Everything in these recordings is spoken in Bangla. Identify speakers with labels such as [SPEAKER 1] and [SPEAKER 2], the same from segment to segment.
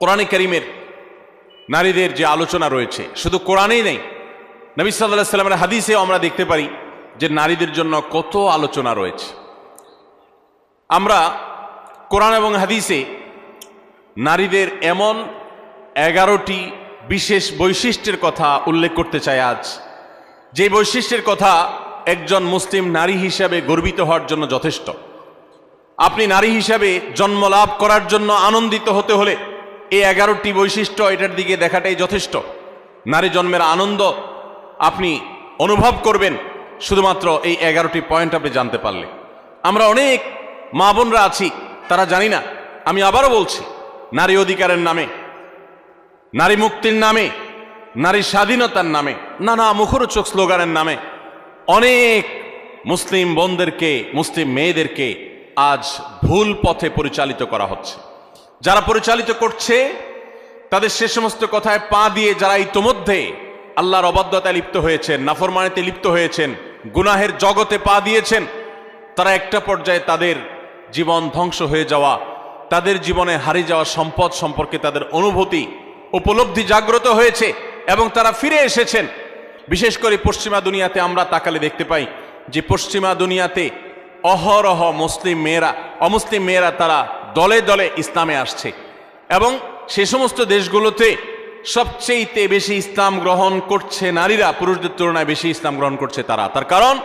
[SPEAKER 1] কোরআনে করিমের নারীদের যে আলোচনা রয়েছে, শুধু কোরআনেই নেই। নবী সাল্লাহ সাল্লামের হাদিসেও আমরা দেখতে পারি যে নারীদের জন্য কত আলোচনা রয়েছে। আমরা কোরআন এবং হাদিসে নারীদের এমন এগারোটি বিশেষ বৈশিষ্ট্যের কথা উল্লেখ করতে চাই আজ। যে বৈশিষ্ট্যের কথা একজন মুসলিম নারী হিসাবে গর্বিত হওয়ার জন্য যথেষ্ট। আপনি নারী হিসাবে জন্ম লাভ করার জন্য আনন্দিত হতে হলে এই এগারোটি বৈশিষ্ট্য এটার দিকে দেখাটাই যথেষ্ট। নারী জন্মের আনন্দ আপনি অনুভব করবেন শুধুমাত্র এই এগারোটি পয়েন্ট আপনি জানতে পারলে। আমরা অনেক মা বোনরা আছি, তারা জানি না। আমি আবারও বলছি, নারী অধিকারের নামে, নারী মুক্তির নামে, নারী স্বাধীনতার নামে, নানা মুখরোচক স্লোগানের নামে অনেক মুসলিম বোনদেরকে, মুসলিম মেয়েদেরকে আজ ভুল পথে পরিচালিত করা হচ্ছে। যারা পরিচালিত করছে, তাদের সে সমস্ত কথায় পা দিয়ে যারা ইতোমধ্যে আল্লাহর অবাধ্যতায় লিপ্ত হয়েছেন, নাফরমানিতে লিপ্ত হয়েছেন, গুনাহের জগতে পা দিয়েছেন, তারা একটা পর্যায়ে তাদের জীবন ধ্বংস হয়ে যাওয়া, তাদের জীবনে হারিয়ে যাওয়া সম্পদ সম্পর্কে তাদের অনুভূতি উপলব্ধি জাগ্রত হয়েছে এবং তারা ফিরে এসেছেন। বিশেষ করে পশ্চিমা দুনিয়াতে আমরা তাকালে দেখতে পাই যে পশ্চিমা দুনিয়াতে অহরহ মুসলিম মেয়েরা, অমুসলিম মেয়েরা তারা দলে দলে ইসলামে আসছে। এবং সে সমস্ত দেশগুলোতে সবচেয়েতে বেশি ইসলাম গ্রহণ করছে নারীরা, পুরুষদের তুলনায় বেশি ইসলাম গ্রহণ করছে তারা। তার কারণ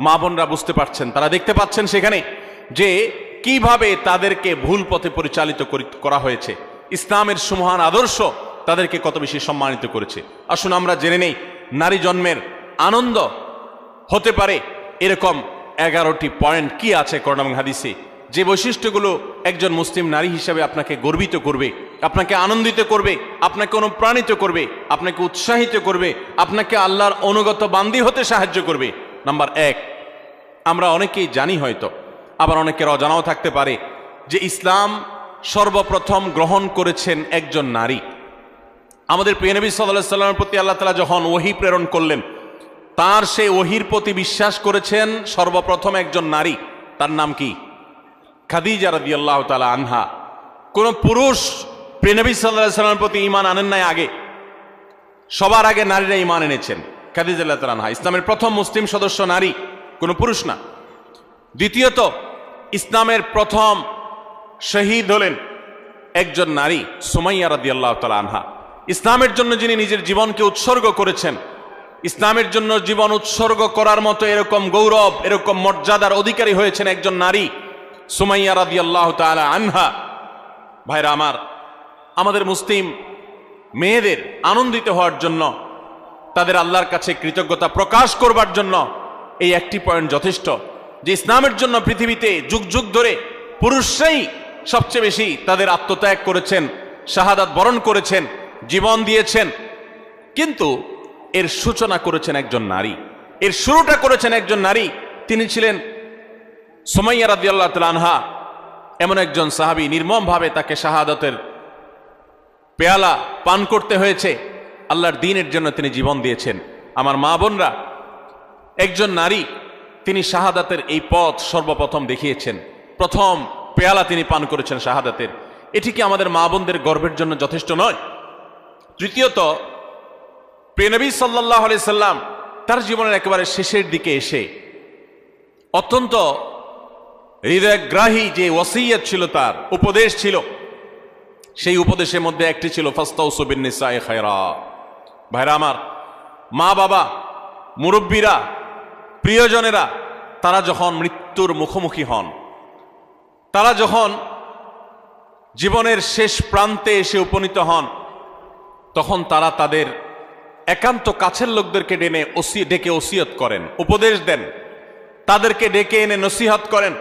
[SPEAKER 1] মা বোনরা বুঝতে পারছেন, তারা দেখতে পাচ্ছেন সেখানে যে কীভাবে তাদেরকে ভুল পথে পরিচালিত করি- হয়েছে। ইসলামের সুমহান আদর্শ তাদেরকে কত বেশি সম্মানিত করেছে। আসুন আমরা জেনে নেই, নারী জন্মের আনন্দ হতে পারে এরকম এগারোটি পয়েন্ট কি আছে করোনা হাদিসে? যে বৈশিষ্ট্যগুলো একজন মুসলিম নারী হিসাবে আপনাকে গর্বিত করবে, আপনাকে আনন্দিত করবে, আপনাকে অনুপ্রাণিত করবে, আপনাকে উৎসাহিত করবে, আপনাকে আল্লাহর অনুগত বান্দি হতে সাহায্য করবে। নাম্বার এক, আমরা অনেকেই জানি হয়তো, আবার অনেকের অজানাও থাকতে পারে, যে ইসলাম সর্বপ্রথম গ্রহণ করেছেন একজন নারী। আমাদের প্রিয় নবী সাল্লাহ সাল্লামের প্রতি আল্লাহ তালা যখন ওহি প্রেরণ করলেন, তার সেই ওহির প্রতি বিশ্বাস করেছেন সর্বপ্রথম একজন নারী, তার নাম কি? খাদিজা রাদি আল্লাহ তালা আনহা, কোন পুরুষ প্রেনবী সাল্লাহ প্রতি ইমান আনেন নাই আগে? সবার আগে নারীরা ইমান এনেছেন, খাদিজা আল্লাহ তালা আনহা। ইসলামের প্রথম মুসলিম সদস্য নারী, কোনো পুরুষ না। দ্বিতীয়ত, ইসলামের প্রথম শহীদ হলেন একজন নারী, সুমাইয়া রাদি আল্লাহ তালা আনহা। ইসলামের জন্য যিনি নিজের জীবনকে উৎসর্গ করেছেন, ইসলামের জন্য জীবন উৎসর্গ করার মতো এরকম গৌরব, এরকম মর্যাদার অধিকারী হয়েছেন একজন নারী সুমাইয়া রাদি আল্লাহ তালা আনহা। ভাইরা আমার, আমাদের মুসলিম মেয়েদের আনন্দিত হওয়ার জন্য, তাদের আল্লাহর কাছে কৃতজ্ঞতা প্রকাশ করবার জন্য এই একটি পয়েন্ট যথেষ্ট, যে ইসলামের জন্য পৃথিবীতে যুগ যুগ ধরে পুরুষরাই সবচেয়ে বেশি তাদের আত্মত্যাগ করেছেন, শাহাদাত বরণ করেছেন, জীবন দিয়েছেন। কিন্তু এর সূচনা করেছেন একজন নারী, এর শুরুটা করেছেন একজন নারী। তিনি ছিলেন সোমাইয়া রাদিয়াল্লাহ তাআলা আনহা এমন একজন সাহাবী নির্মমভাবে তাকে শাহাদতের পেয়ালা পান করতে হয়েছে। আল্লাহর দিনের জন্য তিনি জীবন দিয়েছেন। আমার মা বোনরা, একজন নারী, তিনি শাহাদাতের এই পথ সর্বপ্রথম দেখিয়েছেন। প্রথম পেয়ালা তিনি পান করেছেন শাহাদাতের। এটি কি আমাদের মা বোনদের গর্বের জন্য যথেষ্ট নয়? তৃতীয়ত প্রেনবী সাল্লাহ সাল্লাম তার জীবনের একেবারে শেষের দিকে এসে অত্যন্ত হৃদয়গ্রাহী যে ওসিয়ত ছিল তার, উপদেশ ছিল। সেই উপদেশের মধ্যে একটি ছিল খায়রা। ভাইরা আমার, মা বাবা, মুরব্বীরা, প্রিয়জনেরা, তারা যখন মৃত্যুর মুখোমুখি হন, তারা যখন জীবনের শেষ প্রান্তে এসে উপনীত হন, তখন তারা তাদের একান্ত কাছের লোকদেরকে ডেনে ডেকে ওসিয়ত করেন, উপদেশ দেন। তাদেরকে ডেকে এনে নসিহত করেন।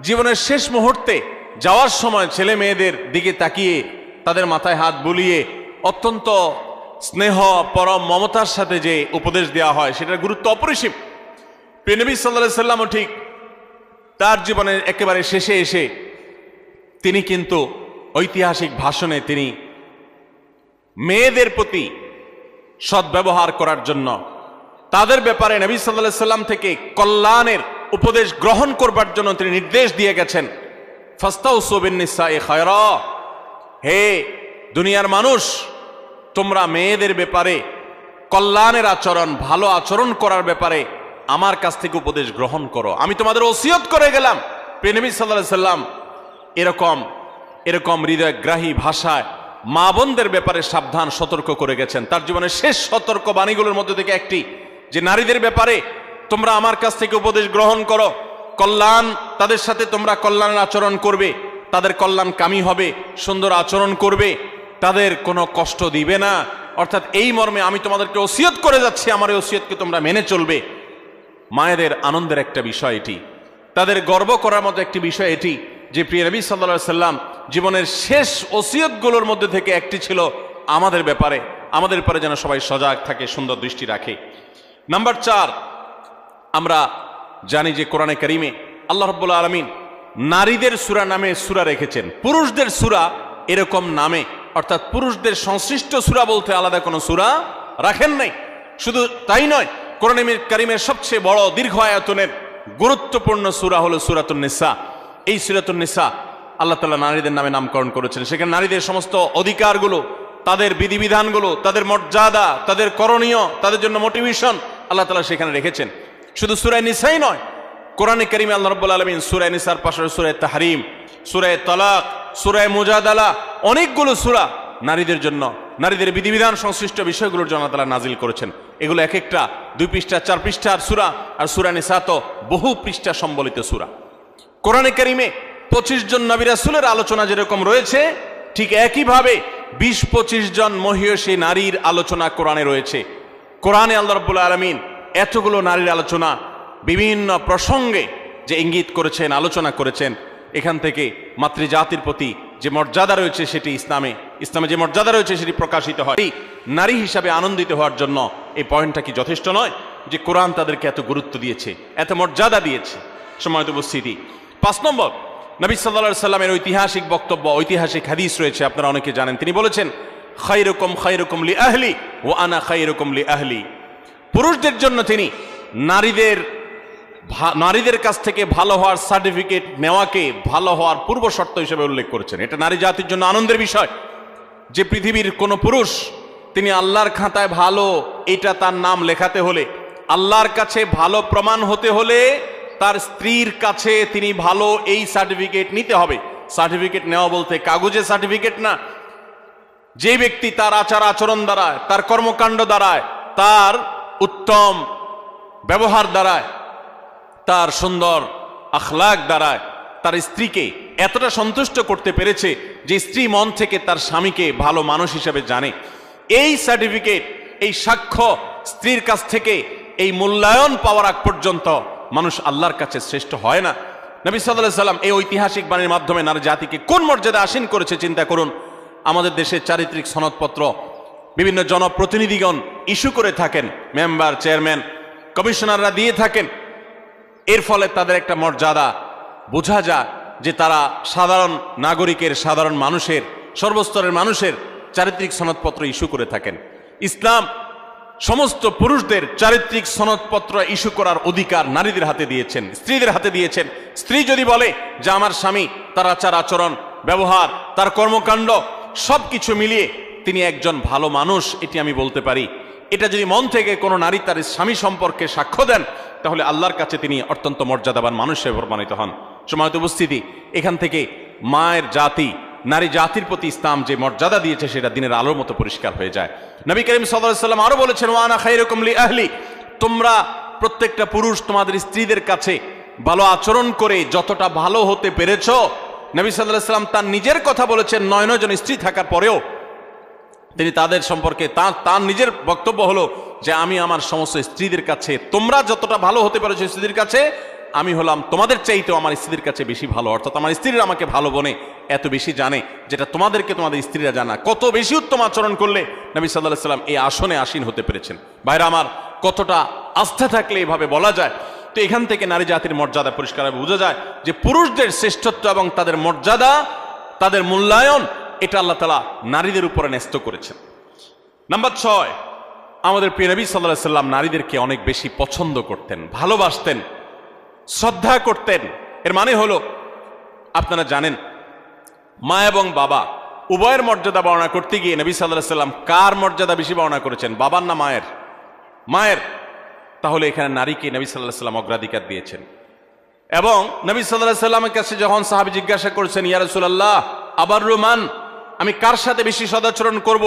[SPEAKER 1] জীবনের শেষ মুহূর্তে যাওয়ার সময় ছেলে মেয়েদের দিকে তাকিয়ে, তাদের মাথায় হাত বুলিয়ে অত্যন্ত স্নেহ, পরম মমতার সাথে যে উপদেশ দেওয়া হয়, সেটার গুরুত্ব অপরিসীম। প্রেনবী সাল্লাহ সাল্লামও ঠিক তার জীবনের একেবারে শেষে এসে তিনি কিন্তু ঐতিহাসিক ভাষণে তিনি মেয়েদের প্রতি সদ্ব্যবহার করার জন্য, তাদের ব্যাপারে নবী সাল্লাহ সাল্লাম থেকে কল্যাণের উপদেশ গ্রহণ করবার জন্য তিনি নির্দেশ দিয়ে গেছেন। ফাস্তাউ সোবিন এ হে দুনিয়ার মানুষ, তোমরা মেয়েদের ব্যাপারে, কল্যাণের আচরণ, ভালো আচরণ করার ব্যাপারে আমার কাছ থেকে উপদেশ গ্রহণ করো। আমি তোমাদের ওসিয়ত করে গেলাম। প্রেনবী সাল্লাহ সাল্লাম এরকম এরকম হৃদয়গ্রাহী ভাষায় মা বোনদের ব্যাপারে সাবধান, সতর্ক করে গেছেন। তার জীবনের শেষ সতর্ক বাণীগুলোর মধ্যে থেকে একটি, যে নারীদের ব্যাপারে তোমরা আমার কাছ থেকে উপদেশ গ্রহণ করো। কল্যাণ তাদের সাথে তোমরা কল্যাণের আচরণ করবে। তাদের কল্যাণ কামি হবে, সুন্দর আচরণ করবে। তাদের কোনো কষ্ট দিবে না। অর্থাৎ এই মর্মে আমি তোমাদেরকে ওসিয়ত করে যাচ্ছি, আমার এই ওসিয়তকে তোমরা মেনে চলবে। মায়েদের আনন্দের একটা বিষয় এটি। তাদের গর্ব করার মতো একটি বিষয় এটি যে, প্রিয় নবী সাল্লা সাল্লাম জীবনের শেষ ওসিয়তগুলোর মধ্যে থেকে একটি ছিল আমাদের ব্যাপারে। আমাদের ব্যাপারে যেন সবাই সজাগ থাকে, সুন্দর দৃষ্টি রাখে। নাম্বার চার আমরা জানি যে কোরআনে করিমে আল্লাহ রব্বুল্লা আলমিন নারীদের সুরা নামে সুরা রেখেছেন। পুরুষদের সুরা এরকম নামে, অর্থাৎ পুরুষদের সংশ্লিষ্ট সুরা বলতে আলাদা কোনো সুরা রাখেন নাই। শুধু তাই নয়, কোরআন করিমের সবচেয়ে বড় দীর্ঘ আয়তনের গুরুত্বপূর্ণ সুরা হলো সুরাতুন নিসা। এই সুরাতুন নিসা আল্লাহ তালা নারীদের নামে নামকরণ করেছেন। সেখানে নারীদের সমস্ত অধিকারগুলো, তাদের বিধিবিধানগুলো, তাদের মর্যাদা, তাদের করণীয়, তাদের জন্য মোটিভেশন আল্লাহ তালা সেখানে রেখেছেন। শুধু সুরায় নিসাই নয়, কোরআনে করিমে আল্লাহ রব্বুল আলমিন সুরায় নিসার পাশে সুরায় তাহারিম সুরায় তালাক সুরায় মুজাদালা অনেকগুলো সুরা নারীদের জন্য, নারীদের বিধিবিধান সংশ্লিষ্ট বিষয়গুলোর জন্য তারা নাজিল করেছেন। এগুলো এক একটা দুই পৃষ্ঠা, চার পৃষ্ঠার সুরা আর সুরা নিসা তো বহু পৃষ্ঠা সম্বলিত সুরা। কোরআনে করিমে পঁচিশ জন নবী রাসূলের আলোচনা যেরকম রয়েছে, ঠিক একইভাবে বিশ পঁচিশ জন মহিয়সী নারীর আলোচনা কোরআনে রয়েছে। কোরআনে আল্লাহ রব্বুল আলমিন এতগুলো নারীর আলোচনা বিভিন্ন প্রসঙ্গে যে ইঙ্গিত করেছেন, আলোচনা করেছেন, এখান থেকে মাতৃজাতির প্রতি যে মর্যাদা রয়েছে সেটি ইসলামে ইসলামে যে মর্যাদা রয়েছে সেটি প্রকাশিত হয়। নারী হিসাবে আনন্দিত হওয়ার জন্য এই পয়েন্টটা কি যথেষ্ট নয়? যে কোরআন তাদেরকে এত গুরুত্ব দিয়েছে, এত মর্যাদা দিয়েছে। সময়ত উপস্থিতি। পাঁচ নম্বর, নবী সাল্লা সাল্লামের ঐতিহাসিক বক্তব্য, ঐতিহাসিক হাদিস রয়েছে, আপনারা অনেকে জানেন। তিনি বলেছেন খাইরকম খাইরকম লি আহলি ও আনা খাইরকম লি আহলি। পুরুষদের জন্য তিনি নারীদের নারীদের কাছ থেকে ভালো হওয়ার সার্টিফিকেট নেওয়াকে ভালো হওয়ার পূর্ব শর্ত হিসেবে উল্লেখ করেছেন। এটা নারী জাতির জন্য আনন্দের বিষয়। যে পৃথিবীর কোনো পুরুষ, তিনি আল্লাহর খাতায় ভালো, এটা তার নাম লেখাতে হলে, আল্লাহর কাছে ভালো প্রমাণ হতে হলে তার স্ত্রীর কাছে তিনি ভালো এই সার্টিফিকেট নিতে হবে। সার্টিফিকেট নেওয়া বলতে কাগজে সার্টিফিকেট না। যে ব্যক্তি তার আচার আচরণ দ্বারায়, তার কর্মকাণ্ড দ্বারায়, তার উত্তম ব্যবহার দ্বারায়, তার সুন্দর আখলাক দ্বারায়, তার স্ত্রীকে এতটা সন্তুষ্ট করতে পেরেছে যে স্ত্রী মন থেকে তার স্বামীকে ভালো মানুষ হিসেবে জানে। এই সার্টিফিকেট, এই সাক্ষ্য স্ত্রীর কাছ থেকে এই মূল্যায়ন পাওয়ার আগ পর্যন্ত মানুষ আল্লাহর কাছে শ্রেষ্ঠ হয় না। নবী সাল্লাহ সাল্লাম এই ঐতিহাসিক বাণীর মাধ্যমে নারী জাতিকে কোন মর্যাদা আসীন করেছে চিন্তা করুন। আমাদের দেশের চারিত্রিক সনদপত্র বিভিন্ন জনপ্রতিনিধিগণ ইস্যু করে থাকেন, মেম্বার, চেয়ারম্যান, কমিশনাররা দিয়ে থাকেন। এর ফলে তাদের একটা মর্যাদা বোঝা যায় যে তারা সাধারণ নাগরিকের, সাধারণ মানুষের, সর্বস্তরের মানুষের চারিত্রিক সনদপত্র ইস্যু করে থাকেন। ইসলাম সমস্ত পুরুষদের চারিত্রিক সনদপত্র ইস্যু করার অধিকার নারীদের হাতে দিয়েছেন, স্ত্রীদের হাতে দিয়েছেন। স্ত্রী যদি বলে যে, আমার স্বামী তার আচার আচরণ ব্যবহার, তার কর্মকাণ্ড সব কিছু মিলিয়ে তিনি একজন ভালো মানুষ, এটি আমি বলতে পারি। এটা যদি মন থেকে কোনো নারী তার স্বামী সম্পর্কে সাক্ষ্য দেন, তাহলে আল্লাহর কাছে তিনি অত্যন্ত মর্যাদাবান মানুষ হিসেবে প্রমাণিত হন। সময়ত উপস্থিতি, এখান থেকে মায়ের জাতি, নারী জাতির প্রতি ইসলাম যে মর্যাদা দিয়েছে, সেটা দিনের আলোর মতো পরিষ্কার হয়ে যায়। নবী করিম সাল্লাম আরও বলেছেন ওয়ানা খাইরকম লি আহলি। তোমরা প্রত্যেকটা পুরুষ তোমাদের স্ত্রীদের কাছে ভালো আচরণ করে যতটা ভালো হতে পেরেছ, নবী সাল্লাহ সাল্লাম তার নিজের কথা বলেছেন, নয় নয় জন স্ত্রী থাকার পরেও তিনি তাদের সম্পর্কে তার তার নিজের বক্তব্য হলো যে আমি আমার সমস্ত স্ত্রীদের কাছে, তোমরা যতটা ভালো হতে পেরেছ স্ত্রীদের কাছে, আমি হলাম তোমাদের চাইতেও আমার স্ত্রীদের কাছে বেশি ভালো। অর্থাৎ আমার স্ত্রীরা আমাকে ভালো বনে এত বেশি জানে যেটা তোমাদেরকে তোমাদের স্ত্রীরা জানা কত বেশি উত্তম আচরণ করলে নবী সাল্লাহ সাল্লাম এই আসনে আসীন হতে পেরেছেন। বাইরে আমার, কতটা আস্থা থাকলে এভাবে বলা যায়? তো এখান থেকে নারী জাতির মর্যাদা পরিষ্কারভাবে বোঝা যায় যে পুরুষদের শ্রেষ্ঠত্ব এবং তাদের মর্যাদা, তাদের মূল্যায়ন এটা আল্লাহ তালা নারীদের উপরে ন্যস্ত করেছেন। নাম্বার ছয়, আমাদের প্রিয় নবী সাল্লাহ সাল্লাম নারীদেরকে অনেক বেশি পছন্দ করতেন, ভালোবাসতেন, শ্রদ্ধা করতেন। এর মানে হলো, আপনারা জানেন, মা এবং বাবা উভয়ের মর্যাদা বর্ণনা করতে গিয়ে নবী সাল্লাহ সাল্লাম কার মর্যাদা বেশি বর্ণনা করেছেন, বাবার না মায়ের? মায়ের। তাহলে এখানে নারীকে নবী সাল্লাহ সাল্লাম অগ্রাধিকার দিয়েছেন। এবং নবী সাল্লাহ সাল্লামের কাছে যখন সাহাবি জিজ্ঞাসা করেছেন ইয়ারসুল্লাহ আবার রুমান? আমি কার সাথে বেশি সদাচরণ করব?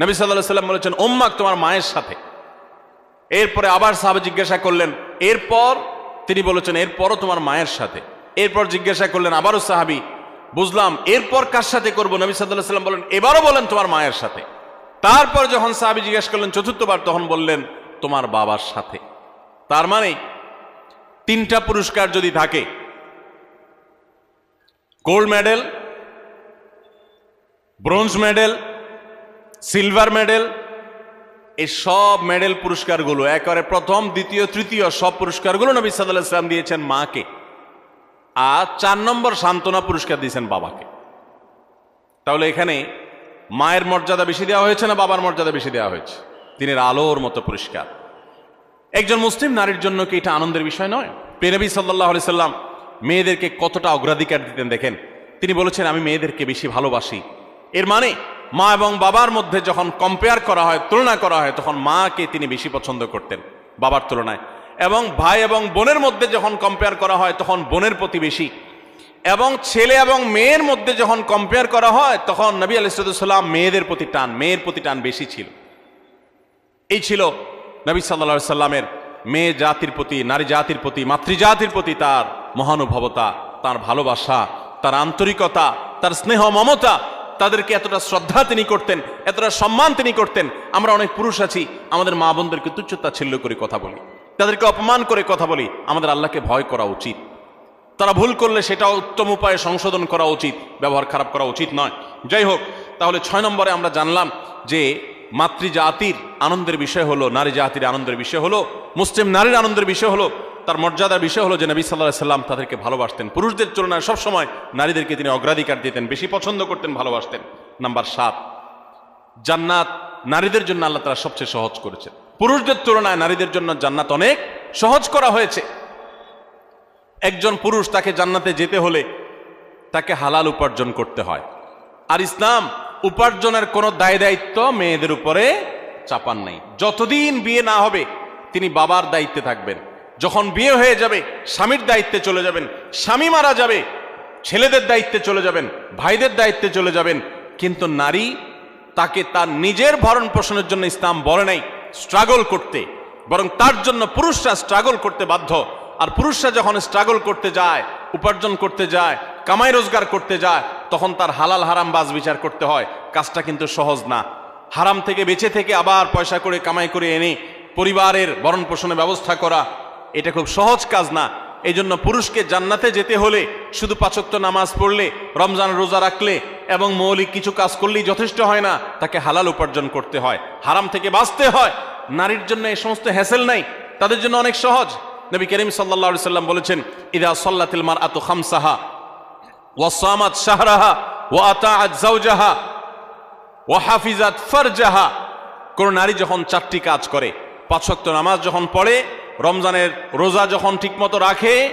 [SPEAKER 1] নবী সাল্লাহ সাল্লাম বলেছেন ওম্মাক তোমার মায়ের সাথে। এরপরে আবার সাহাবি জিজ্ঞাসা করলেন, এরপর? তিনি বলেছেন, এরপরও তোমার মায়ের সাথে। এরপর জিজ্ঞাসা করলেন আবারও সাহাবি, বুঝলাম, এরপর কার সাথে করব? নবী সাল্লাম বলেন, এবারও বলেন তোমার মায়ের সাথে। তারপর যখন সাহাবি জিজ্ঞাসা করলেন চতুর্থবার, তখন বললেন, তোমার বাবার সাথে। তার মানে তিনটা পুরস্কার যদি থাকে, gold medal bronze medal, silver medal, এই সব মেডেল পুরস্কারগুলো, একেবারে প্রথম, দ্বিতীয়, তৃতীয় সব পুরস্কারগুলো নবী সাল্লাহ ইসলাম দিয়েছেন মাকে। আর চার নম্বর সান্ত্বনা পুরস্কার দিয়েছেন বাবাকে। তাহলে এখানে মায়ের মর্যাদা বেশি দেওয়া হয়েছে না বাবার মর্যাদা বেশি দেওয়া হয়েছে? দিনের আলোর মতো পুরস্কার। একজন মুসলিম নারীর জন্য কি এটা আনন্দের বিষয় নয়? পেনবী সাল্লাহ সাল্লাম মেয়েদেরকে কতটা অগ্রাধিকার দিতেন দেখেন। তিনি বলেছেন, আমি মেয়েদেরকে বেশি ভালোবাসি এর মানে মা এবং বাবার মধ্যে যখন কম্পেয়ার করা হয়, তুলনা করা হয়, তখন মাকে তিনি বেশি পছন্দ করতেন, বাবার তুলনায়। এবং ভাই এবং বোনের মধ্যে যখন কম্পেয়ার করা হয়, তখন বোনের প্রতি বেশি। এবং ছেলে এবং মেয়ের মধ্যে যখন কম্পেয়ার করা হয়, তখন নবী আলিসাল্লাম মেয়েদের প্রতি টান, মেয়ের প্রতি টান বেশি ছিল। এই ছিল নবী সাল্লা সাল্লামের মেয়ে জাতির প্রতি, নারী জাতির প্রতি, মাতৃজাতির প্রতি তার মহানুভবতা, তার ভালোবাসা, তার আন্তরিকতা, তার স্নেহ মমতা তাদেরকে এতটা শ্রদ্ধা তিনি করতেন, এতটা সম্মান তিনি করতেন। আমরা অনেক পুরুষ আছি, আমাদের মা বোনদেরকে তুচ্ছতা ছিল্ল করে কথা বলি। তাদেরকে অপমান করে কথা বলি, আমাদের আল্লাহকে ভয় করা উচিত। তারা ভুল করলে সেটা উত্তম উপায়ে সংশোধন করা উচিত, ব্যবহার খারাপ করা উচিত নয়। যাই হোক, তাহলে ছয় নম্বরে আমরা জানলাম যে মাতৃজাতির আনন্দের বিষয় হলো, নারী জাতির আনন্দের বিষয় হলো, মুসলিম নারীর আনন্দের বিষয় হলো তার মর্যাদার বিষয় হলো যে নবী সাল্লাহ সাল্লাম তাদেরকে ভালোবাসতেন। পুরুষদের তুলনায় সবসময় নারীদেরকে তিনি অগ্রাধিকার দিতেন, বেশি পছন্দ করতেন, ভালোবাসতেন। নাম্বার সাত, জান্নাত নারীদের জন্য আল্লাহ তারা সবচেয়ে সহজ করেছে পুরুষদের তুলনায় নারীদের জন্য জান্নাত অনেক সহজ করা হয়েছে। একজন পুরুষ তাকে জান্নাতে যেতে হলে তাকে হালাল উপার্জন করতে হয়। আর ইসলাম উপার্জনের কোনো দায় দায়িত্ব মেয়েদের উপরে চাপান নাই। যতদিন বিয়ে না হবে, তিনি বাবার দায়িত্বে থাকবেন। যখন বিয়ে হয়ে যাবে, স্বামীর দায়িত্বে চলে যাবেন, স্বামী মারা যাবে, ছেলেদের দায়িত্বে চলে যাবেন, ভাইদের দায়িত্বে চলে যাবেন, কিন্তু নারী তাকে তার নিজের ভরণ পোষণের জন্য ইসলাম বলে নাই স্ট্রাগল করতে। বরং তার জন্য পুরুষরা স্ট্রাগল করতে বাধ্য। আর পুরুষরা যখন স্ট্রাগল করতে যায়, উপার্জন করতে যায়, কামাই রোজগার করতে যায়, তখন তার হালাল হারাম বাজ বিচার করতে হয়। কাজটা কিন্তু সহজ না। হারাম থেকে বেঁচে থেকে আবার পয়সা করে, কামাই করে এনে পরিবারের ভরণ পোষণের ব্যবস্থা করা এটা খুব সহজ কাজ না। এই জন্য পুরুষকে জান্নাতে যেতে হলে শুধু পাচক্ত নামাজ পড়লে, রমজান রোজা রাখলে এবং মৌলিক কিছু কাজ করলেই যথেষ্ট হয় না, তাকে হালাল উপার্জন করতে হয়। হারাম থেকে বাঁচতে হয়। নারীর জন্য এই সমস্ত হ্যাসেল নাই, তাদের জন্য অনেক সহজ। নবী করিম সাল্লা সাল্লাম বলেছেন, ইদা সাল্লাতিল মার আত খামসাহা ওয়াসামাত শাহরাহা ও আতাআত জাওজাহা ও হাফিজাত ফারজাহা। কোন নারী যখন চারটি কাজ করে, পাঁচক্ত নামাজ যখন পড়ে রমজানের রোজা যখন ঠিকমতো রাখে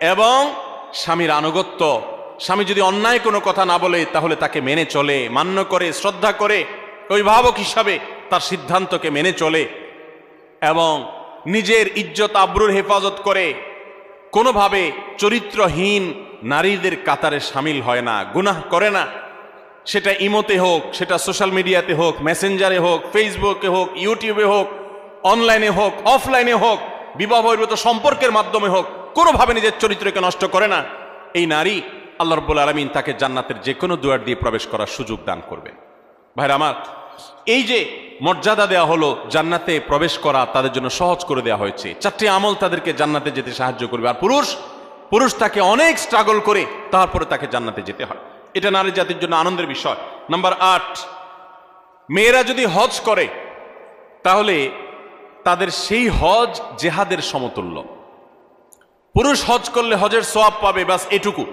[SPEAKER 1] এবং স্বামীর আনুগত্য, স্বামী যদি অন্যায় কোনো কথা না বলে তাহলে তাকে মেনে চলে, মান্য করে, শ্রদ্ধা করে, অভিভাবক হিসাবে তার সিদ্ধান্তকে মেনে চলে এবং নিজের ইজ্জত, আব্রুর হেফাজত করে, কোনোভাবে চরিত্রহীন নারীদের কাতারে সামিল হয় না, গুনাহ করে না। সেটা ইমোতে হোক, সেটা সোশ্যাল মিডিয়াতে হোক, মেসেঞ্জারে হোক, ফেসবুকে হোক, ইউটিউবে হোক, অনলাইনে হোক, অফলাইনে হোক বিবাহ বহির্ভূত সম্পর্কের মাধ্যমে হোক, কোনোভাবে নিজের চরিত্রকে নষ্ট করে না। এই নারী আল্লাহ রব্বুল আলমিন তাকে জান্নাতের যে কোনো দুয়ার দিয়ে প্রবেশ করার সুযোগ দান করবেন। ভাইরা আমার, এই যে মর্যাদা দেওয়া হলো জান্নাতে প্রবেশ করা তাদের জন্য সহজ করে দেওয়া হয়েছে, চারটি আমল তাদেরকে জান্নাতে যেতে সাহায্য করবে। আর পুরুষ পুরুষ তাকে অনেক স্ট্রাগল করে তারপরে তাকে জান্নাতে যেতে হয়। এটা নারী জাতির জন্য আনন্দের বিষয়। নাম্বার আট, মেয়েরা যদি হজ করে, তাহলে তাদের সেই হজ জেহাদের সমতুল্য। পুরুষ হজ করলে হজের সোয়াব পাবে বাস এটুকু।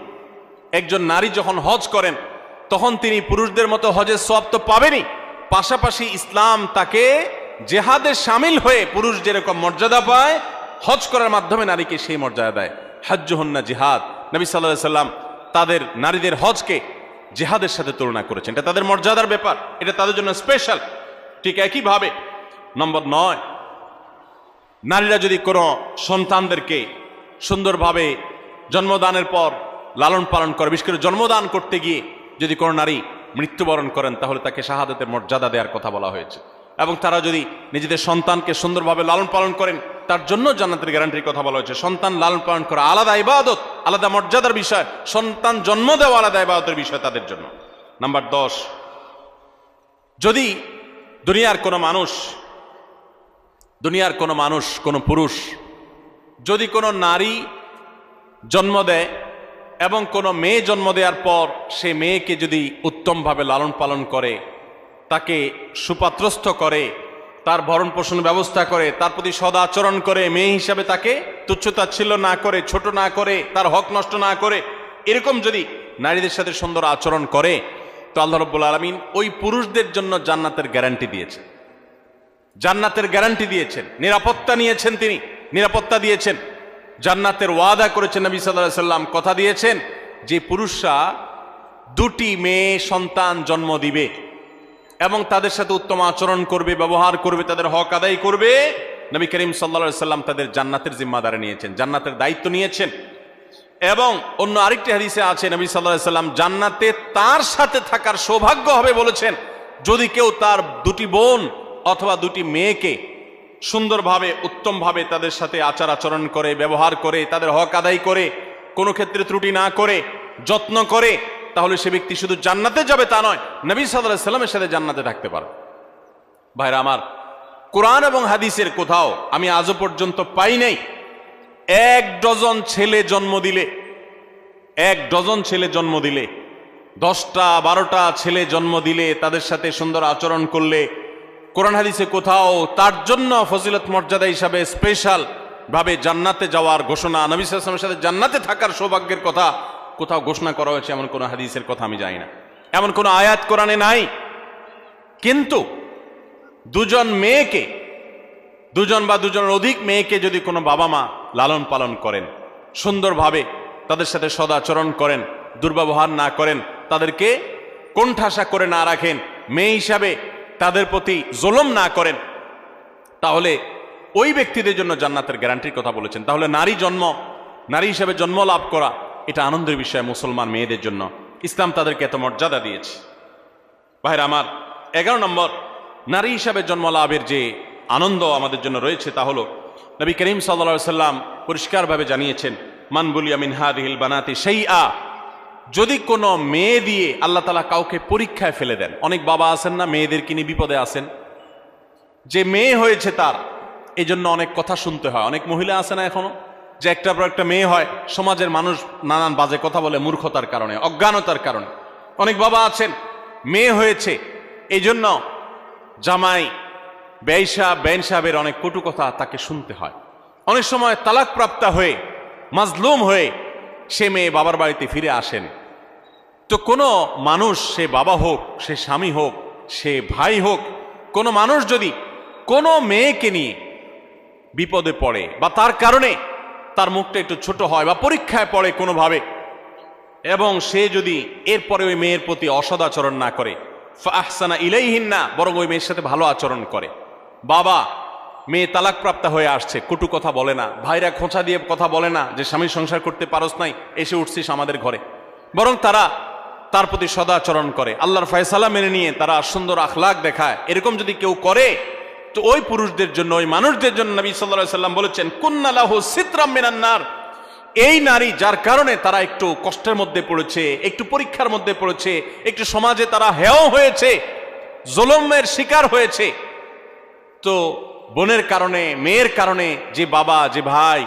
[SPEAKER 1] একজন নারী যখন হজ করেন, তখন তিনি পুরুষদের মতো হজের সোয়াব তো পাবেনই। পাশাপাশি ইসলাম তাকে জেহাদে সামিল হয়ে পুরুষ যেরকম মর্যাদা পায়, হজ করার মাধ্যমে নারীকে সেই মর্যাদা দেয়। হজ্জহন্না জিহাদ। নবী সাল্লাহ সাল্লাম তাদের নারীদের হজকে জেহাদের সাথে তুলনা করেছেন। এটা তাদের মর্যাদার ব্যাপার, এটা তাদের জন্য স্পেশাল ঠিক একইভাবে, নম্বর নয় নারীরা যদি কোনো সন্তানদেরকে সুন্দরভাবে জন্মদানের পর লালন পালন করে, বিশেষ করে জন্মদান করতে গিয়ে যদি কোনো নারী মৃত্যুবরণ করেন, তাহলে তাকে শাহাদাতের মর্যাদা দেওয়ার কথা বলা হয়েছে। এবং তারা যদি নিজেদের সন্তানকে সুন্দরভাবে লালন পালন করেন, তার জন্য জান্নাতের গ্যারান্টির কথা বলা হয়েছে। সন্তান লালন পালন করা আলাদা ইবাদত, আলাদা মর্যাদার বিষয়। সন্তান জন্ম দেওয়া আলাদা ইবাদতের বিষয় তাদের জন্য। নাম্বার দশ, যদি দুনিয়ার কোনো মানুষ দুনিয়ার কোনো মানুষ, কোনো পুরুষ যদি কোনো নারী জন্ম দেয় এবং কোনো মেয়ে জন্ম দেওয়ার পর সে মেয়েকে যদি উত্তমভাবে লালন পালন করে, তাকে সুপাত্রস্থ করে, তার ভরণ পোষণ ব্যবস্থা করে, তার প্রতি সদাচরণ করে, মেয়ে হিসাবে তাকে তুচ্ছতাচ্ছিল্য না করে, ছোট না করে, তার হক নষ্ট না করে, এরকম যদি নারীদের সাথে সুন্দর আচরণ করে, তো আল্লাহ রব্বুল আলমিন ওই পুরুষদের জন্য জান্নাতের গ্যারান্টি দিয়েছে জান্নাতের গ্যারান্টি দিয়েছেন, নিরাপত্তা নিয়েছেন তিনি, নিরাপত্তা দিয়েছেন। জান্নাতের ওয়াদা করেছেন নবী সাল্লাহ সাল্লাম, কথা দিয়েছেন যে পুরুষরা দুটি মেয়ে সন্তান জন্ম দিবে এবং তাদের সাথে উত্তম আচরণ করবে, ব্যবহার করবে, তাদের হক আদায় করবে। নবী করিম সাল্লা সাল্লাম তাদের জান্নাতের জিম্মাদারে নিয়েছেন, জান্নাতের দায়িত্ব নিয়েছেন। এবং অন্য আরেকটি হাদিসে আছে, নবী সাল্লাহ সাল্লাম জান্নাতে তার সাথে থাকার সৌভাগ্য হবে বলেছেন, যদি কেউ তার দুটি বোন অথবা দুটি মেয়েকে সুন্দরভাবে, উত্তমভাবে তাদের সাথে আচার আচরণ করে, ব্যবহার করে, তাদের হক আদায় করে, কোনো ক্ষেত্রে ত্রুটি না করে, যত্ন করে, তাহলে সে ব্যক্তি শুধু জান্নাতে যাবে তা নয়, নবী সাল্লাহ সাল্লামের সাথে জান্নাতে থাকতে পারে। ভাইরা আমার, কোরআন এবং হাদিসের কোথাও আমি আজও পর্যন্ত পাই নাই। এক ডজন ছেলে জন্ম দিলে, এক ডজন ছেলে জন্ম দিলে, দশটা, বারোটা ছেলে জন্ম দিলে তাদের সাথে সুন্দর আচরণ করলে কোরআন হাদিসে কোথাও তার জন্য ফজিলত মর্যাদা হিসাবে স্পেশাল ভাবে জান্নাতে যাওয়ার ঘোষণা, নবী সাল্লামের সাথে জান্নাতে থাকার সৌভাগ্যের কথা কোথাও ঘোষণা করা হয়েছে, এমন কোনো হাদিসের কথা আমি জানি না। এমন কোনো আয়াত কোরআনে নাই। কিন্তু দুজন মেয়েকে, দুজন বা দুজনের অধিক মেয়েকে যদি কোনো বাবা মা লালন পালন করেন, সুন্দরভাবে তাদের সাথে সদাচরণ করেন, দুর্ব্যবহার না করেন, তাদেরকে কোণঠাসা করে না রাখেন, মেয়ে হিসাবে তাদের প্রতি জোলম না করেন, তাহলে ওই ব্যক্তিদের জন্য জান্নাতের গ্যারান্টির কথা বলেছেন। তাহলে নারী জন্ম, নারী হিসাবে জন্ম লাভ করা, এটা আনন্দের বিষয় মুসলমান মেয়েদের জন্য। ইসলাম তাদেরকে এত মর্যাদা দিয়েছে। ভাইর আমার, এগারো নম্বর, নারী হিসাবে জন্ম লাভের যে আনন্দ আমাদের জন্য রয়েছে তা হলো, নবী করিম সাল্লা সাল্লাম পরিষ্কারভাবে জানিয়েছেন মানবুলিয়া মিনহাদিল বানাতি সেই আ যদি কোনো মেয়ে দিয়ে আল্লাহ তালা কাউকে পরীক্ষায় ফেলে দেন, অনেক বাবা আছেন না, মেয়েদের নিয়ে বিপদে আছেন? যে মেয়ে হয়েছে তার এই জন্য অনেক কথা শুনতে হয়। অনেক মহিলা আছে না এখনও? যে একটা পর একটা মেয়ে হয়, সমাজের মানুষ নানান বাজে কথা বলে মূর্খতার কারণে, অজ্ঞানতার কারণে। অনেক বাবা আছেন, মেয়ে হয়েছে এই জন্য জামাই ব্যয়সা বেন সাহেবের অনেক কটু কথা তাকে শুনতে হয়। অনেক সময় তালাক প্রাপ্তা হয়ে, মাজলুম হয়ে সে মেয়ে বাবার বাড়িতে ফিরে আসেন। তো কোনো মানুষ সে বাবা হোক, সে স্বামী হোক, সে ভাই হোক, কোনো মানুষ যদি কোনো মেয়েকে নিয়ে বিপদে পড়ে বা তার কারণে তার মুখটা একটু ছোট হয় বা পরীক্ষায় পড়ে কোনোভাবে, এবং সে যদি এরপরে ওই মেয়ের প্রতি অসদাচরণ না করে আহসানা ইলাইহীন না বরং ওই মেয়ের সাথে ভালো আচরণ করে, বাবা মেয়ে তালাকপ্রাপ্তা হয়ে আসছে, কটু কথা বলে না, ভাইরা খোঁচা দিয়ে কথা বলে না যে স্বামী সংসার করতে পারস নাই, এসে উঠছিস আমাদের ঘরে। বরং তারা তার প্রতি সদাচরণ করে, আল্লাহর ফয়সালা মেনে নিয়ে তারা সুন্দর আখলাক দেখায়। এরকম যদি কেউ করে, তো ওই পুরুষদের জন্য, ওই মানুষদের জন্য নবী সাল্লাহ সাল্লাম বলেছেন কুন্নালাহ সিত্রাম মিনান্নার এই নারী যার কারণে তারা একটু কষ্টের মধ্যে পড়েছে, একটু পরীক্ষার মধ্যে পড়েছে, একটু সমাজে তারা হেয় হয়েছে, জলমের শিকার হয়েছে, তো বোনের কারণে, মেয়ের কারণে যে বাবা, যে ভাই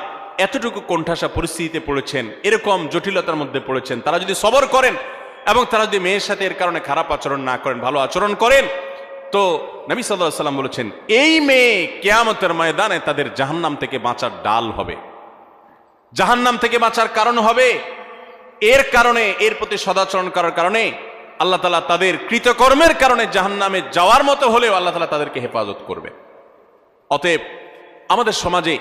[SPEAKER 1] এতটুকু কোণঠাসা পরিস্থিতিতে পড়েছেন, এরকম জটিলতার মধ্যে পড়েছেন, তারা যদি সবর করেন এবং তারা যদি মেয়ের সাথে এর কারণে খারাপ আচরণ না করেন, ভালো আচরণ করেন, তো নবী সাল্লাহ সাল্লাম বলেছেন, এই মেয়ে কেয়ামতের ময়দানে তাদের জাহান্নাম থেকে বাঁচার ডাল হবে। জাহান্নাম থেকে বাঁচার কারণ হবে, এর কারণে, এর প্রতি সদাচরণ করার কারণে আল্লাহ তালা তাদের কৃতকর্মের কারণে জাহান্নামে যাওয়ার মতো হলেও আল্লাহ তালা তাদেরকে হেফাজত করবে অতএব আমাদের সমাজে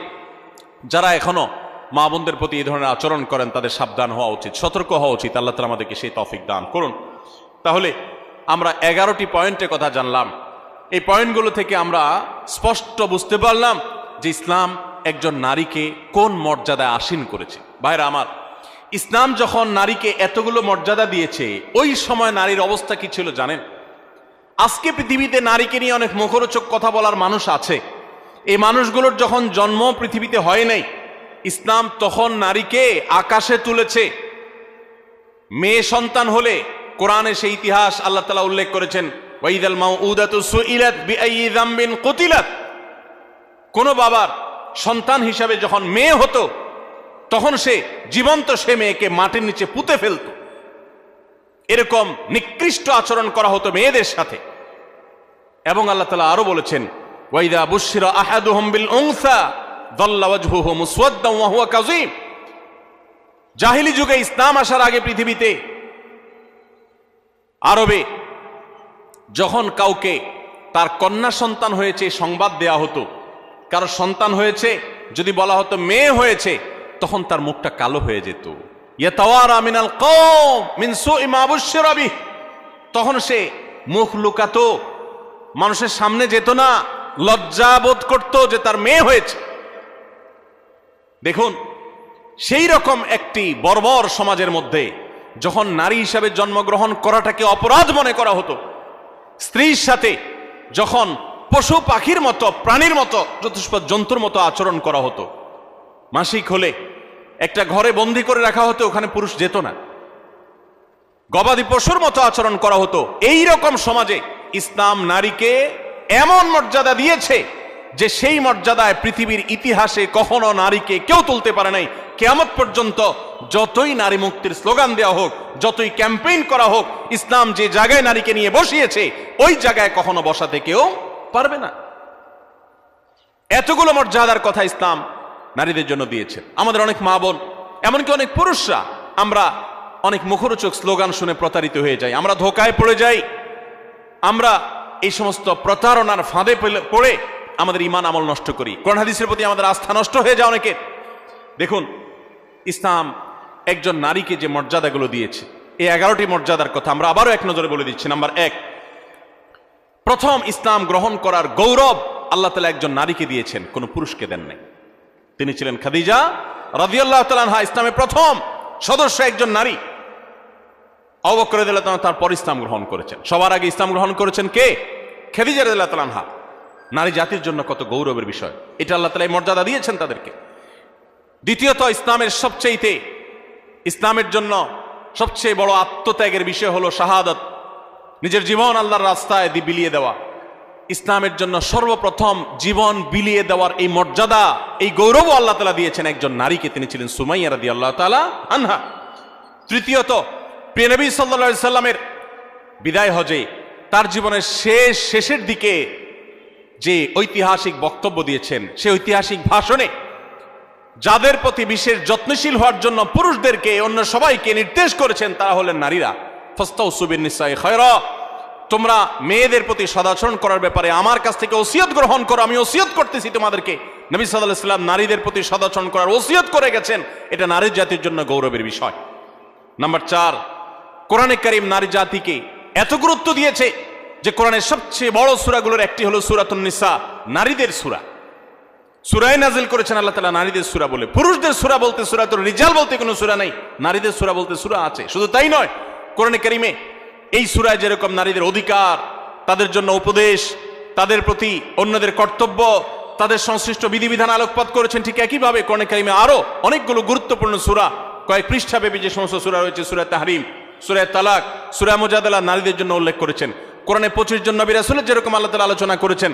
[SPEAKER 1] যারা এখনও মা বোনদের প্রতি এই ধরনের আচরণ করেন, তাদের সাবধান হওয়া উচিত, সতর্ক হওয়া উচিত। আল্লাহ তালা আমাদেরকে সেই তফিক দান করুন। তাহলে আমরা এগারোটি পয়েন্টের কথা জানলাম। এই পয়েন্টগুলো থেকে আমরা স্পষ্ট বুঝতে পারলাম যে ইসলাম একজন নারীকে কোন মর্যাদায় আসীন করেছে। ভাইরা আমার, ইসলাম যখন নারীকে এতগুলো মর্যাদা দিয়েছে, ওই সময় নারীর অবস্থা কি ছিল জানেন? আজকে পৃথিবীতে নারীকে নিয়ে অনেক মুখরোচক কথা বলার মানুষ আছে। এই মানুষগুলোর যখন জন্ম পৃথিবীতে হয় নাই, ইসলাম তখন নারীকে আকাশে তুলেছে। মেয়ে সন্তান হলে কোরআনে সেই ইতিহাস আল্লাহ তালা উল্লেখ করেছেন কোন বাবার সন্তান হিসাবে যখন মেয়ে হতো, তখন সে জীবন্ত সে মেয়েকে মাটির নিচে পুঁতে ফেলত। এরকম নিকৃষ্ট আচরণ করা হতো মেয়েদের সাথে। এবং আল্লাহ তালা আরও বলেছেন ওয়াইদা বুশিরা আহাদুহুম বিল উনসা দাল্লা ওয়াজহুহু মুসওয়াদ্দান ওয়া হুয়া কাযীম জাহিলি যুগে ইসলাম আসার আগে পৃথিবীতে আরবে যখন কাউকে তার কন্যা সন্তান হয়েছে সংবাদ দেয়া হতো, কারও সন্তান হয়েছে, যদি বলা হতো মেয়ে হয়েছে, তখন তার মুখটা কালো হয়ে যেত মিনাল মিন। তখন সে মুখ লুকাতো, মানুষের সামনে যেত না লজ্জা বোধ করতো যে তার মেয়ে হয়েছে। দেখুন, সেই রকম একটি বর্বর সমাজের মধ্যে যখন নারী হিসাবে জন্মগ্রহণ করাটাকে অপরাধ মনে করা হতো, স্ত্রীর সাথে যখন পশু পাখির মতো, প্রাণীর মতো চতুষ্প জন্তুর মতো আচরণ করা হতো, মাসিক হলে একটা ঘরে বন্দি করে রাখা হতো, ওখানে পুরুষ যেত না। গবাদি পশুর মতো আচরণ করা হতো। এই রকম সমাজে ইসলাম নারীকে এমন মর্যাদা দিয়েছে যে সেই মর্যাদায় পৃথিবীর ইতিহাসে কখনো নারীকে কেউ তুলতে পারে নাই। কেয়ামত পর্যন্ত যতই নারী মুক্তির স্লোগান দেওয়া হোক, যতই ক্যাম্পেইন করা হোক, ইসলাম যে জায়গায় নারীকে নিয়ে বসিয়েছে, ওই জায়গায় কখনো বসাতে কেউ পারবে না। এতগুলো মর্যাদার কথা ইসলাম নারীদের জন্য দিয়েছে। আমাদের অনেক মা বোন, এমনকি অনেক পুরুষরা, আমরা অনেক মুখরোচক স্লোগান শুনে প্রতারিত হয়ে যাই। আমরা ধোকায় পড়ে যাই। আমরা এই সমস্ত প্রতারণার ফাঁদে পড়ে আমাদের ইমান আমল নষ্ট করি। কোরআন হাদিসের প্রতি আমাদের আস্থা নষ্ট হয়ে যায় অনেকের। দেখুন, ইসলাম একজন নারীকে যে মর্যাদাগুলো দিয়েছে, এই এগারোটি মর্যাদার কথা আমরা আবারও এক নজরে বলে দিচ্ছি। নাম্বার এক, প্রথম, ইসলাম গ্রহণ করার গৌরব আল্লাহ তালা একজন নারীকে দিয়েছেন, কোনো পুরুষকে দেন নাই। তিনি ছিলেন খাদিজা রাদিয়াল্লাহ তালানহা ইসলামের প্রথম সদস্য একজন নারী। অবকরে দিল্লাহ তারপর ইসলাম গ্রহণ করেছেন। সবার আগে ইসলাম গ্রহণ করেছেন কে? খেদিজা রাদিয়াল্লাহু তাআলা নারী জাতির জন্য কত গৌরবের বিষয়। এটা আল্লাহ তালা মর্যাদা দিয়েছেন তাদেরকে। দ্বিতীয়ত, ইসলামের সবচেয়েতে ইসলামের জন্য সবচেয়ে বড় আত্মত্যাগের বিষয় হলো শাহাদত। নিজের জীবন আল্লাহর রাস্তায় দি বিলিয়ে দেওয়া। ইসলামের জন্য সর্বপ্রথম জীবন বিলিয়ে দেওয়ার এই মর্যাদা, এই গৌরব আল্লাহ তালা দিয়েছেন একজন নারীকে। তিনি ছিলেন সুমাইয়া রাদি আল্লাহ তালা আনহা। তৃতীয়ত প্রিয়নবী সাল্লা সাল্লামের বিদায় হজে, তার জীবনের শেষ, শেষের দিকে যে ঐতিহাসিক বক্তব্য দিয়েছেন, সে ঐতিহাসিক ভাষণে যাদের প্রতি বিশেষ যত্নশীল হওয়ার জন্য পুরুষদেরকে, অন্য সবাইকে নির্দেশ করেছেন, তারা হলেন নারীরা। ফস্তাউ সুবিন নিসাই খয়রা। তোমরা মেয়েদের প্রতি সদাচরণ করার ব্যাপারে আমার কাছ থেকে ওসিয়ত গ্রহণ করো, আমি ওসিয়ত করতেছি তোমাদেরকে। নবী সাল্লাহ সাল্লাম নারীদের প্রতি সদাচরণ করার ওসিয়ত করে গেছেন, এটা নারী জাতির জন্য গৌরবের বিষয়। নাম্বার চার কোরআনে করিম নারী জাতিকে এত গুরুত্ব দিয়েছে যে কোরআনের সবচেয়ে বড় সুরাগুলোর একটি হলো সুরাতুন নিসা, নারীদের সুরা। সুরাই নাজিল করেছেন আল্লাহ তালা নারীদের সুরা বলে। পুরুষদের সুরা বলতে সুরা তো রিজাল বলতে কোনো সুরা নেই। নারীদের সুরা বলতে সুরা আছে। শুধু তাই নয়, কোরআনে কারিমে এই সুরায় যেরকম নারীদের অধিকার, তাদের জন্য উপদেশ, তাদের প্রতি অন্যদের কর্তব্য, তাদের সংশ্লিষ্ট বিধিবিধান আলোকপাত করেছেন ঠিক একইভাবে কোরআনে কারিমে আরও অনেকগুলো গুরুত্বপূর্ণ সুরা, কয়েক পৃষ্ঠাব্যাপী যে সমস্ত সুরা রয়েছে সুরা তাহরিম সুরা তালাক, সুরা মোজাদালা নারীদের জন্য উল্লেখ করেছেন। কোরআনে পঁচিশ জন নবী রাসুলের যেরকম আল্লাহ তালা আলোচনা করেছেন,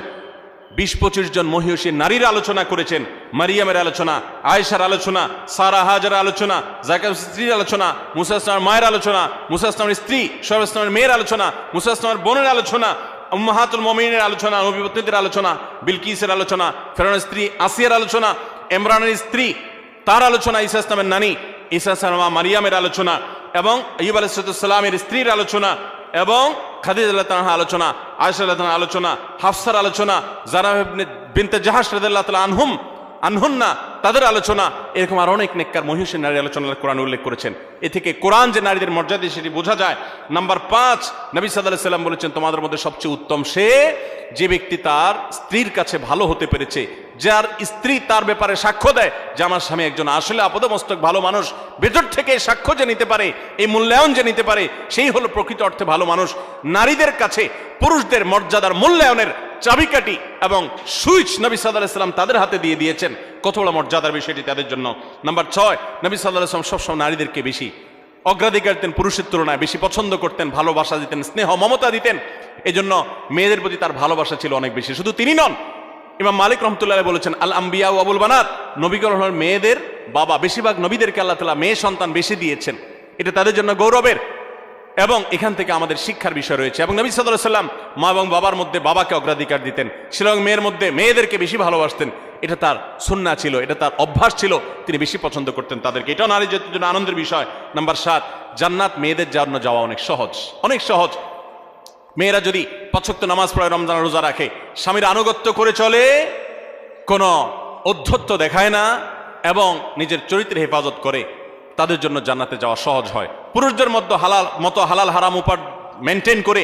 [SPEAKER 1] বিশ পঁচিশ জন মহিষী নারীর আলোচনা করেছেন, মারিয়ামের আলোচনা, আয়েশার আলোচনা, সারা হাজার আলোচনা জাকাব স্ত্রীর আলোচনা, মুসা ইসলামের মায়ের আলোচনা, মুসা ইসলামের স্ত্রী সোহেব ইসলামের মেয়ের আলোচনা, মুসা ইসলামের বোনের আলোচনা, উম্মাহাতুল মমিনের আলোচনা নবীপত্নীদের আলোচনা, বিলকিসের আলোচনা ফেরানের স্ত্রী আসিয়ার আলোচনা, ইমরানের স্ত্রী, তার আলোচনা ঈসা ইসলামের নানি ঈসা সালামা, মারিয়ামের আলোচনা এবং ইব আলাইসালামের স্ত্রীর আলোচনা এবং খাদিজ আল্লাহ আলোচনা আয়সা আল্লাহ আলোচনা, হাফসার আলোচনা ইবনে বিনতে রাদিয়াল্লাহু তাআলা আনহুম আনহন্না তাদের আলোচনা। এরকম আর অনেক নেককার মহিষের নারী আলোচনা কোরআন উল্লেখ করেছেন। এ থেকে কোরআন যে নারীদের মর্যাদা, সেটি বোঝা যায়। নাম্বার পাঁচ, নবী সাল্লাহ সাল্লাম বলেছেন, তোমাদের মধ্যে সবচেয়ে উত্তম সে, যে ব্যক্তি তার স্ত্রীর কাছে ভালো হতে পেরেছে, যার স্ত্রী তার ব্যাপারে সাক্ষ্য দেয়, যে আমার স্বামী একজন আসলে আপদমস্তক ভালো মানুষ ভেতর থেকে সাক্ষ্য যে নিতে পারে, এই মূল্যায়ন যে নিতে পারে, সেই হলো প্রকৃত অর্থে ভালো মানুষ। নারীদের কাছে পুরুষদের মর্যাদার মূল্যায়নের চাবিকাঠি এবং সুইচ নবী সাল্লাহ সাল্লাম তাদের হাতে দিয়ে দিয়েছেন। কত বড় মর্যাদার বিষয়টি তাদের জন্য। নাম্বার ছয়, নবী সাল্লাহ সাল্লাম সবসময় নারীদেরকে বেশি অগ্রাধিকার দিতেন, পুরুষের তুলনায় বেশি পছন্দ করতেন, ভালোবাসা দিতেন, স্নেহ, মমতা দিতেন। এই জন্য মেয়েদের প্রতি তার ভালোবাসা ছিল অনেক বেশি। শুধু তিনি নন, ইমাম মালিক রহমতুল্লাহ বলেছেন, আল আম্বিয়া ও আবুল বানাত হলেন মেয়েদের বাবা বেশিরভাগ নবীদেরকে আল্লাহ তালা মেয়ে সন্তান বেশি দিয়েছেন। এটা তাদের জন্য গৌরবের এবং এখান থেকে আমাদের শিক্ষার বিষয় রয়েছে। এবং নবী সাল্লাহ সাল্লাম মা এবং বাবার মধ্যে বাবাকে অগ্রাধিকার দিতেন। শিলং মেয়ের মধ্যে মেয়েদেরকে বেশি ভালোবাসতেন। এটা তার সুন্না ছিল, এটা তার অভ্যাস ছিল, তিনি বেশি পছন্দ করতেন তাদেরকে। এটাও নারী জাতির জন্য আনন্দের বিষয়। নাম্বার সাত, জান্নাত মেয়েদের জন্য যাওয়া অনেক সহজ। অনেক সহজ। মেয়েরা যদি পাঁচক্ত নামাজ পড়ে, রমজান রোজা রাখে, স্বামীর আনুগত্য করে চলে, কোনো অধ্যত্ব দেখায় না এবং নিজের চরিত্রের হেফাজত করে, তাদের জন্য জান্নাতে যাওয়া সহজ হয়। পুরুষদের মধ্যে হালাল, মতো হালাল হারাম উপার মেনটেন করে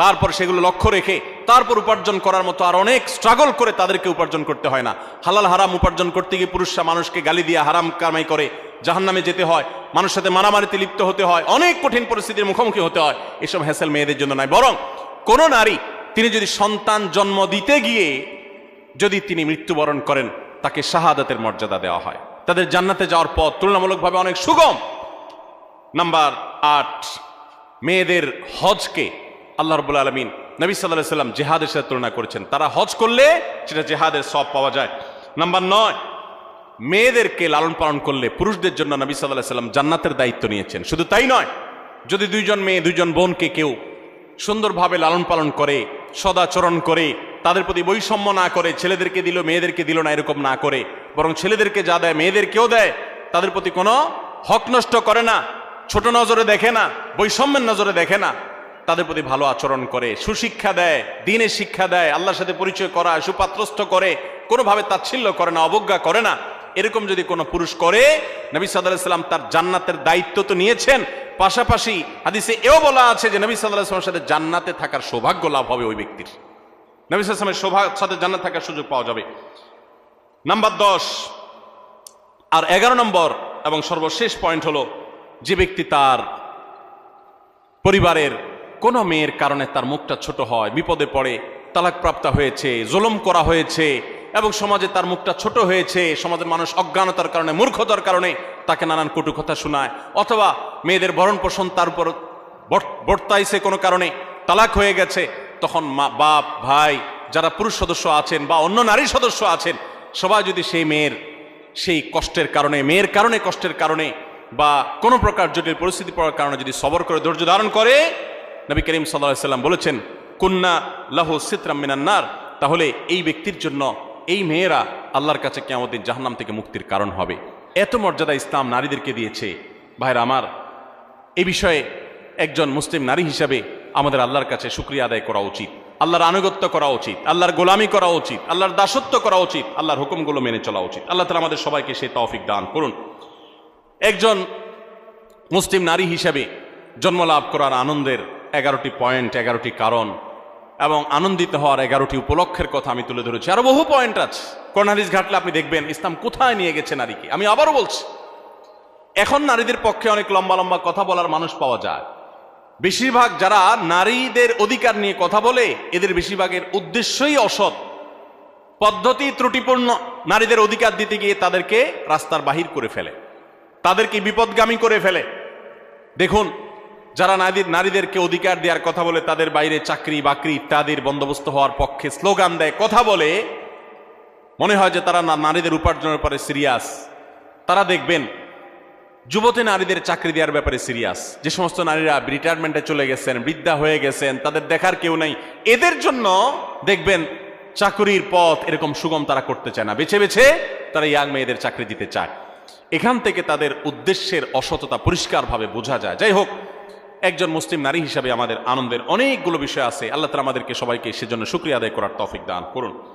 [SPEAKER 1] তারপর সেগুলো লক্ষ্য রেখে তারপর উপার্জন করার মতো আর অনেক স্ট্রাগল করে তাদেরকে উপার্জন করতে হয় না। হালাল হারাম উপার্জন করতে গিয়ে পুরুষরা মানুষকে গালি দিয়ে হারাম কামাই করে জাহান নামে যেতে হয় মানুষের সাথে মারামারিতে লিপ্ত হতে হয়, অনেক কঠিন পরিস্থিতির মুখোমুখি হতে হয়, এসব হ্যাসেল মেয়েদের জন্য নয়। বরং কোন নারী তিনি যদি সন্তান জন্ম দিতে গিয়ে যদি তিনি মৃত্যুবরণ করেন, তাকে শাহাদাতের মর্যাদা দেওয়া হয়। তাদের জান্নাতে যাওয়ার পথ তুলনামূলকভাবে অনেক সুগম। নাম্বার আট, মেয়েদের হজকে আল্লাহ রবুল আলমিন নবী সাল্লাহ সাল্লাম জেহাদের সাথে তুলনা করেছেন। তারা হজ করলে সেটা জেহাদের সব পাওয়া যায়। নাম্বার নয়, মেয়েদেরকে লালন পালন করলে পুরুষদের জন্য নবী সাল্লাহ সাল্লাম জান্নাতের দায়িত্ব নিয়েছেন। শুধু তাই নয়, যদি দুইজন মেয়ে, দুইজন বোনকে কেউ সুন্দরভাবে লালন পালন করে, সদাচরণ করে, তাদের প্রতি বৈষম্য না করে, ছেলেদেরকে দিল, মেয়েদেরকে দিল না, এরকম না করে, বরং ছেলেদেরকে যা দেয়, মেয়েদেরকেও দেয়, তাদের প্রতি কোনো হক নষ্ট করে না। ছোট নজরে দেখে না, বৈষম্যের নজরে দেখে না, তাদের প্রতি ভালো আচরণ করে, সুশিক্ষা দেয়, দিনের শিক্ষা দেয়, আল্লাহর সাথে পরিচয় করা সুপাত্রস্থ করে, কোনোভাবে তাচ্ছিল্য করে না, অবজ্ঞা করে না। এরকম যদি কোনো পুরুষ করে, নবী সাল্লাম তার জান্নাতের দায়িত্ব তো নিয়েছেন। পাশাপাশি হাদিসে এও বলা আছে যে নবী সাল্লামের সাথে জান্নাতে থাকার সৌভাগ্য লাভ হবে ওই ব্যক্তির। নবী সাল্লামের সৌভাগ্য সাথে জান্নাত থাকার সুযোগ পাওয়া যাবে। নাম্বার দশ আর এগারো নম্বর এবং সর্বশেষ পয়েন্ট হলো যে ব্যক্তি তার পরিবারের কোনো মেয়ের কারণে তার মুখটা ছোট হয়, বিপদে পড়ে, তালাকপ্রাপ্ত হয়েছে, জুলুম করা হয়েছে এবং সমাজে তার মুখটা ছোট হয়েছে, সমাজের মানুষ অজ্ঞানতার কারণে, মূর্খতার কারণে তাকে নানান কটু কথা শোনায় অথবা মেয়েদের ভরণ পোষণ তার উপর বর্ত- বর্তাইছে কোনো কারণে, তালাক হয়ে গেছে, তখন মা, বাপ, ভাই যারা পুরুষ সদস্য আছেন বা অন্য নারী সদস্য আছেন, সবাই যদি সেই মেয়ের, সেই কষ্টের কারণে, মেয়ের কারণে, কষ্টের কারণে বা কোনো প্রকার জটিল পরিস্থিতি পড়ার কারণে যদি সবর করে ধৈর্য ধারণ করে, নবী করিম সাল্লাহ সাল্লাম বলেছেন কন্যা লাহু সিতরাম মিনান্নার তাহলে এই ব্যক্তির জন্য এই মেয়েরা আল্লাহর কাছে কেমন জাহান্নাম থেকে মুক্তির কারণ হবে। এত মর্যাদা ইসলাম নারীদেরকে দিয়েছে। ভাইরা আমার, এ বিষয়ে একজন মুসলিম নারী হিসাবে আমাদের আল্লাহর কাছে শুক্রিয়া আদায় করা উচিত। আল্লাহর আনুগত্য করা উচিত, আল্লাহর গোলামি করা উচিত, আল্লাহর দাসত্ব করা উচিত, আল্লাহর হুকুমগুলো মেনে চলা উচিত। আল্লাহ তালা আমাদের সবাইকে সেই তৌফিক দান করুন। একজন মুসলিম নারী হিসাবে জন্ম লাভ করার আনন্দের এগারোটি পয়েন্ট, এগারোটি কারণ এবং আনন্দিত হওয়ার এগারোটি উপলক্ষের কথা আমি তুলে ধরেছি। আরও বহু পয়েন্ট আছে। কর্নারিস ঘাটলে আপনি দেখবেন ইসলাম কোথায় নিয়ে গেছে নারীকে। আমি আবারও বলছি, এখন নারীদের পক্ষে অনেক লম্বা লম্বা কথা বলার মানুষ পাওয়া যায়। বেশিরভাগ যারা নারীদের অধিকার নিয়ে কথা বলে, এদের বেশিরভাগের উদ্দেশ্যই অসৎ। পদ্ধতি ত্রুটিপূর্ণ নারীদের অধিকার দিতে গিয়ে তাদেরকে রাস্তার বাহির করে ফেলে। তাদেরকে বিপদগামী করে ফেলে। দেখুন, যারা নারীদের নারীদেরকে অধিকার দেওয়ার কথা বলে, তাদের বাইরে চাকরি, বাকরি ইত্যাদির বন্দোবস্ত হওয়ার পক্ষে স্লোগান দেয়, কথা বলে। মনে হয় যে তারা নারীদের উপার্জনের পরে সিরিয়াস। তারা দেখবেন, যুবতী নারীদের চাকরি দেওয়ার ব্যাপারে সিরিয়াস। যে সমস্ত নারীরা রিটায়ারমেন্টে চলে গেছেন, বৃদ্ধা হয়ে গেছেন, তাদের দেখার কেউ নাই। এদের জন্য দেখবেন, চাকরির পথ এরকম সুগম তারা করতে চায় না। বেছে বেছে তারা ইয়াং মেয়েদের চাকরি দিতে চায়। এখান থেকে তাদের উদ্দেশ্যের অসততা পরিষ্কারভাবে বোঝা যায়। যাই হোক, একজন মুসলিম নারী হিসাবে আমাদের আনন্দের অনেকগুলো বিষয় আছে। আল্লাহ তালা আমাদেরকে সবাইকে সেজন্য শুক্রিয়া আদায় করার তফিক দান করুন।